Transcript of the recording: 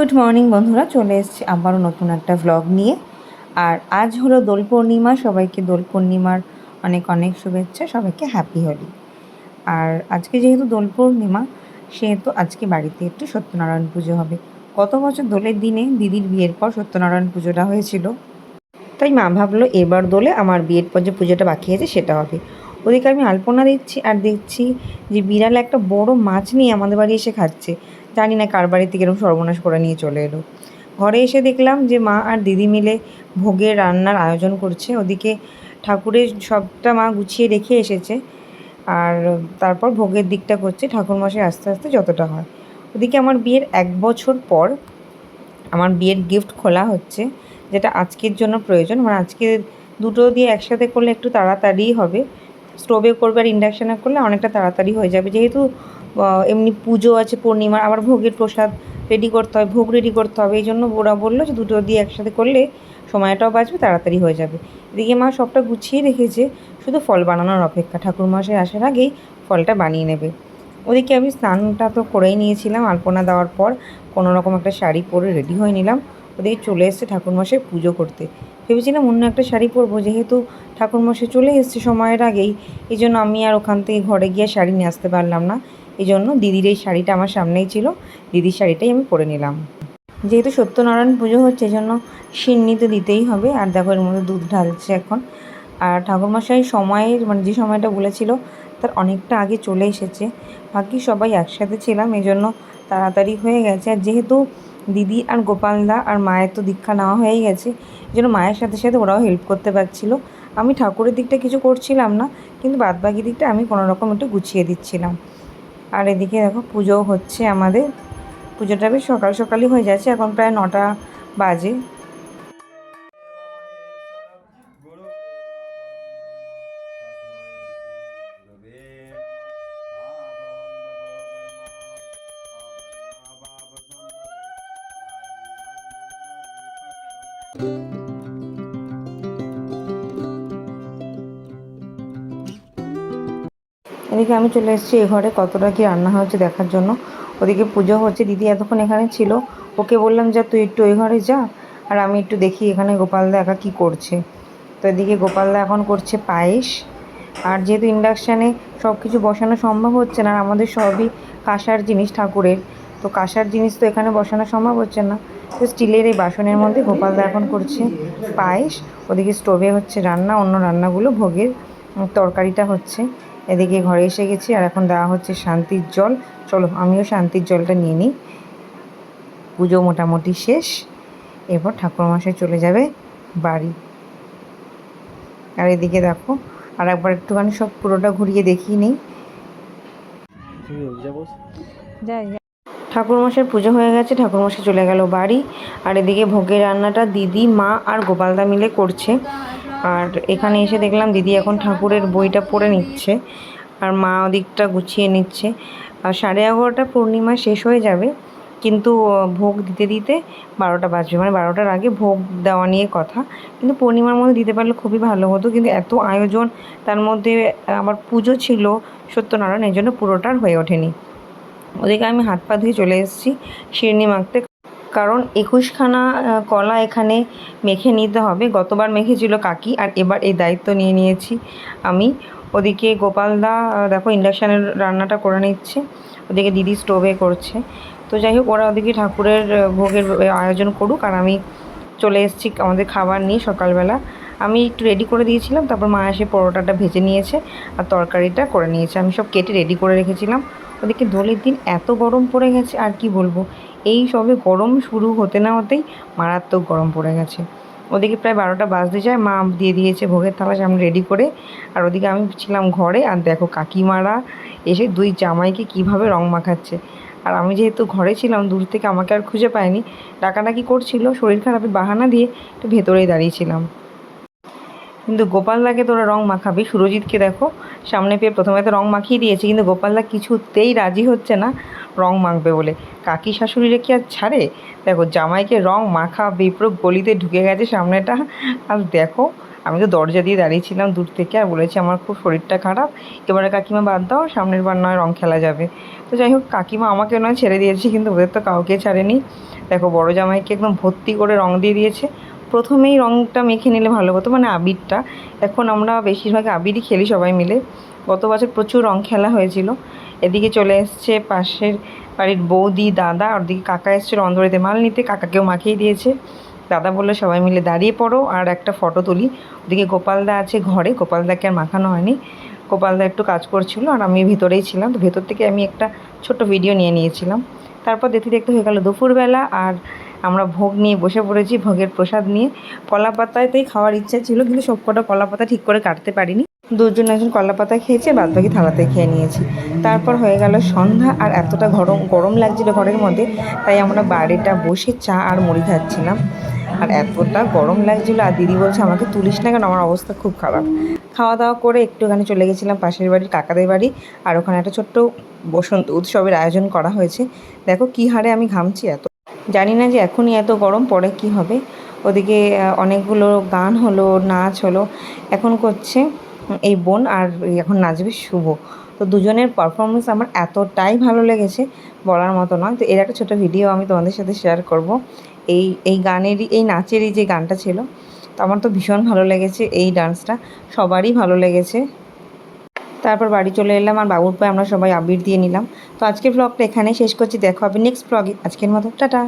Good morning বন্ধুরা। চলে এসেছি আবারও নতুন একটা ভ্লগ নিয়ে। আর আজ হলো দোল পূর্ণিমা। সবাইকে দোল পূর্ণিমার অনেক অনেক শুভেচ্ছা। সবাইকে হ্যাপি হোলি। আর আজকে যেহেতু দোল পূর্ণিমা, সেহেতু আজকে বাড়িতে একটু সত্যনারায়ণ পুজো হবে। গত বছর দোলের দিনে দিদির বিয়ের পর সত্যনারায়ণ পুজোটা হয়েছিল। তাই মা ভাবলো এবার দোলে আমার বিয়ের পর যে পুজোটা বাকি আছে সেটা হবে। ওদিকে আমি আলপনা দিচ্ছি আর দেখছি যে বিড়াল একটা বড় মাছ নিয়ে আমাদের বাড়ি এসে খাচ্ছে। জানি না কার বাড়ি থেকে এরকম সর্বনাশ করে নিয়ে চলে এলো। ঘরে এসে দেখলাম যে মা আর দিদি মিলে ভোগের রান্নার আয়োজন করছে। ওদিকে ঠাকুরের সবটা মা গুছিয়ে রেখে এসেছে আর তারপর ভোগের দিকটা করছে। ঠাকুরমশাই আস্তে আস্তে যতটা হয়। ওদিকে আমার বিয়ের এক বছর পর আমার বিয়ের গিফট খোলা হচ্ছে, যেটা আজকের জন্য প্রয়োজন। মানে আজকে দুটো দিয়ে একসাথে করলে একটু তাড়াতাড়ি হবে। স্টোভে করবে আর ইন্ডাকশানে করলে অনেকটা তাড়াতাড়ি হয়ে যাবে। যেহেতু এমনি পুজো আছে পূর্ণিমা আবার ভোগের প্রসাদ রেডি করতে হয়, ভোগ রেডি করতে হবে। এই জন্য ওরা বলল যে দুটো দিয়ে একসাথে করলে সময়টাও বাঁচবে, তাড়াতাড়ি হয়ে যাবে। এদিকে মা সবটা গুছিয়ে রেখেছে, শুধু ফল বানানোর অপেক্ষা। ঠাকুর মশাই আসার আগেই ফলটা বানিয়ে নেবে। ওদিকে আমি স্নানটা তো করেই নিয়েছিলাম, আলপনা দেওয়ার পর কোনো রকম একটা শাড়ি পরে রেডি হয়ে নিলাম। ওদিকে চলে এসছে ঠাকুরমশাই পুজো করতে। ভেবেছিলাম অন্য একটা শাড়ি পরবো, যেহেতু ঠাকুরমশাই চলে এসছে সময়ের আগেই, এই জন্য আমি আর ওখান থেকে ঘরে গিয়ে শাড়ি নিয়ে আসতে পারলাম না। এই জন্য দিদির এই শাড়িটা আমার সামনেই ছিল। দিদির শাড়িটাই আমি পরে নিলাম। যেহেতু সত্যনারায়ণ পুজো হচ্ছে এই জন্য সিন্নি তো দিতেই হবে। আর দেখো, এর মধ্যে দুধ ঢালছে এখন। আর ঠাকুরমশাই সময়ের মানে যে সময়টা বলেছিল, তার অনেকটা আগে চলে এসেছে। বাকি সবাই একসাথে ছিলাম এই জন্য তাড়াতাড়ি হয়ে গেছে। আর যেহেতু দিদি আর গোপালদা আর মায়ের তো দীক্ষা নেওয়া হয়েই গেছে এই জন্য মায়ের সাথে সাথে ওরাও হেল্প করতে পারছিল। আমি ঠাকুরের দিকটা কিছু করছিলাম না, কিন্তু বাদবাকি দিকটা আমি কোনোরকম একটু গুছিয়ে দিচ্ছিলাম। আর এদিকে দেখো পুজো হচ্ছে আমাদের। পুজোটা বেশ সকাল সকালই হয়ে যাচ্ছে, এখন প্রায় নটা বাজে। এদিকে আমি চলে এসেছি এ ঘরে, কতটা কি রান্না হয়েছে দেখার জন্য। ওদিকে পুজো হচ্ছে, দিদি এতক্ষণ এখানে ছিল। ওকে বললাম, যা, তুই একটু ওই ঘরে যা, আর আমি একটু দেখি এখানে গোপালদা একা কী করছে। তো এদিকে গোপালদা এখন করছে পায়েস। আর যেহেতু ইন্ডাকশানে সব কিছু বসানো সম্ভব হচ্ছে না, আর আমাদের সবই কাঁসার জিনিস ঠাকুরের, তো কাঁসার জিনিস তো এখানে বসানো সম্ভব হচ্ছে না। তো স্টিলের এই বাসনের মধ্যে গোপালদা এখন করছে পায়েস। ওদিকে স্টোভে হচ্ছে রান্না, অন্য রান্নাগুলো ভোগের তরকারিটা হচ্ছে। এদিকে ঘরে এসে গেছি আর এখন দেওয়া হচ্ছে শান্তির জল। চলো আমিও শান্তির জলটা নিয়ে নিই। পুজো মোটামুটি শেষ। এরপর ঠাকুরমশাই চলে যাবে বাড়ি। আর এদিকে দেখো আর একবার একটুখানি সব পুরোটা ঘুরিয়ে দেখিয়ে নিই। যাই ঠাকুরমশাই পুজো হয়ে গেছে ঠাকুরমশাই চলে গেল বাড়ি। আর এদিকে ভোগের রান্নাটা দিদি মা আর গোপালদা মিলে করছে। আর এখানে এসে দেখলাম দিদি এখন ঠাকুরের বইটা পড়ে নিচ্ছে আর মা ওদিকটা গুছিয়ে নিচ্ছে। আর সাড়ে এগারোটা পূর্ণিমা শেষ হয়ে যাবে, কিন্তু ভোগ দিতে দিতে বারোটা বাজবে। মানে বারোটার আগে ভোগ দেওয়া নিয়ে কথা। কিন্তু পূর্ণিমার মধ্যে দিতে পারলে খুবই ভালো হতো, কিন্তু এত আয়োজন, তার মধ্যে আমার পুজো ছিল সত্যনারায়ণ এই জন্য পুরোটার হয়ে ওঠেনি। ওদিকে আমি হাত পা ধুয়ে চলে এসেছি শিরনি মাখতে। কারণ একুশখানা কলা এখানে মেখে নিতে হবে। গতবার মেখেছিল কাকি আর এবার এই দায়িত্ব নিয়ে নিয়েছি আমি। ওদিকে গোপালদা দেখো ইন্ডাকশানের রান্নাটা করে নিচ্ছে, ওদিকে দিদি স্টোভে করছে। তো যাই হোক, ওরা ওদিকে ঠাকুরের ভোগের আয়োজন করুক আর আমি চলে এসেছি আমাদের খাবার নিয়ে সকালবেলা। আমি একটু রেডি করে দিয়েছিলাম, তারপর মা এসে পরোটাটা ভেজে নিয়েছে আর তরকারিটা করে নিয়েছে। আমি সব কেটে রেডি করে রেখেছিলাম। ওদিকে দোলের দিন এত গরম পড়ে গেছে, আর কি বলব? এই সবে গরম শুরু হতে না হতেই মারাত্মক গরম পড়ে গেছে। ওদিকে প্রায় বারোটা বাজতে যায়, মা দিয়ে দিয়েছে ভোগের থালা সামনে রেডি করে। আর ওদিকে আমি ছিলাম ঘরে, আর দেখো কাকিমারা এসে দুই জামাইকে কীভাবে রং মাখাচ্ছে। আর আমি যেহেতু ঘরে ছিলাম, দূর থেকে আমাকে আর খুঁজে পায়নি। ডাকাডাকি করছিল, শরীর খারাপের বাহানা দিয়ে একটু ভেতরেই দাঁড়িয়েছিলাম কিন্তু গোপালদাকে তোরা রং মাখাবি? সুরজিৎকে দেখো সামনে পেয়ে প্রথমে তো রং মাখিয়ে দিয়েছে, কিন্তু গোপালদা কিছুতেই রাজি হচ্ছে না রং মাখবে বলে। কাকি শাশুড়িরে কি আর ছাড়ে? দেখো, জামাইকে রং মাখাবে পুরো গলিতে ঢুকে গেছে সামনেটা। আর দেখো, আমি তো দরজা দিয়ে দাঁড়িয়েছিলাম দূর থেকে আর বলেছি আমার খুব শরীরটা খারাপ। এবারে কাকিমা বাদ দাও, সামনের বার নয় রং খেলা যাবে। তো যাই হোক, কাকিমা আমাকে নয় ছেড়ে দিয়েছে, কিন্তু ওদের তো কাউকে ছাড়েনি। দেখো, বড় জামাইকে একদম ভর্তি করে রং দিয়ে দিয়েছে। প্রথমেই রংটা মেখে নিলে ভালো হতো মানে আবিরটা। এখন আমরা বেশিরভাগ আবিরই খেলি সবাই মিলে। গত বছর প্রচুর রং খেলা হয়েছিল। এদিকে চলে এসছে পাশের বাড়ির বৌদি, দাদা ওদিকে কাকা এসেছিল অন্ধবাড়িতে মাল নিতে। কাকাকেও মাখিয়ে দিয়েছে। দাদা বলল, সবাই মিলে দাঁড়িয়ে পড়ো আর একটা ফটো তুলি। ওদিকে গোপালদা আছে ঘরে। গোপালদাকে আর মাখানো হয়নি। গোপালদা একটু কাজ করছিল আর আমি ভিতরেই ছিলাম। তো ভেতর থেকে আমি একটা ছোট্ট ভিডিও নিয়ে নিয়েছিলাম। তারপর দেখতে দেখতে হয়ে গেল দুপুরবেলা আর আমরা ভোগ নিয়ে বসে পড়েছি, ভোগের প্রসাদ নিয়ে। কলা পাতাতেই খাওয়ার ইচ্ছা ছিল, কিন্তু সব কটা কলা পাতা ঠিক করে কাটতে পারিনি। দুজন একজন কলা পাতা খেয়েছে বাদ বাকি থালাতে খেয়ে নিয়েছি। তারপর হয়ে গেল সন্ধ্যা আর এতটা গরম গরম লাগছিল ঘরের মধ্যে, তাই আমরা বাড়িটা বসে চা আর মুড়ি খাচ্ছিলাম। আর এতটা গরম লাগছিল, আর দিদি বলছে, আমাকে তুলিস না কেন? আমার অবস্থা খুব খারাপ। খাওয়া দাওয়া করে একটুখানি চলে গেছিলাম পাশের বাড়ির কাকাদের বাড়ি, আর ওখানে একটা ছোট্ট বসন্ত উৎসবের আয়োজন করা হয়েছে। দেখো কী হারে আমি ঘামছি এত। জানি না যে এখনই এত গরম, পরে কি হবে। ওদিকে অনেকগুলো গান হলো, নাচ হলো। এখন করছে এই বোন আর এখন নাচবে শুভ। তো দুজনের পারফরমেন্স আমার এতটাই ভালো লেগেছে বলার মতো নয়। তো এর একটা ছোটো ভিডিও আমি তোমাদের সাথে শেয়ার করব। এই এই গানেরই, এই নাচেরই যে গানটা ছিল তো আমার তো ভীষণ ভালো লেগেছে এই ডান্সটা, সবারই ভালো লেগেছে। তারপর বাড়ি চলে এলাম আর বাবুর পায়ে আমরা সবাই আবির দিয়ে নিলাম। তো আজকের ব্লগটা এখানেই শেষ করছি, দেখো হবে নেক্সট ব্লগে আজকের মতো, টাটা।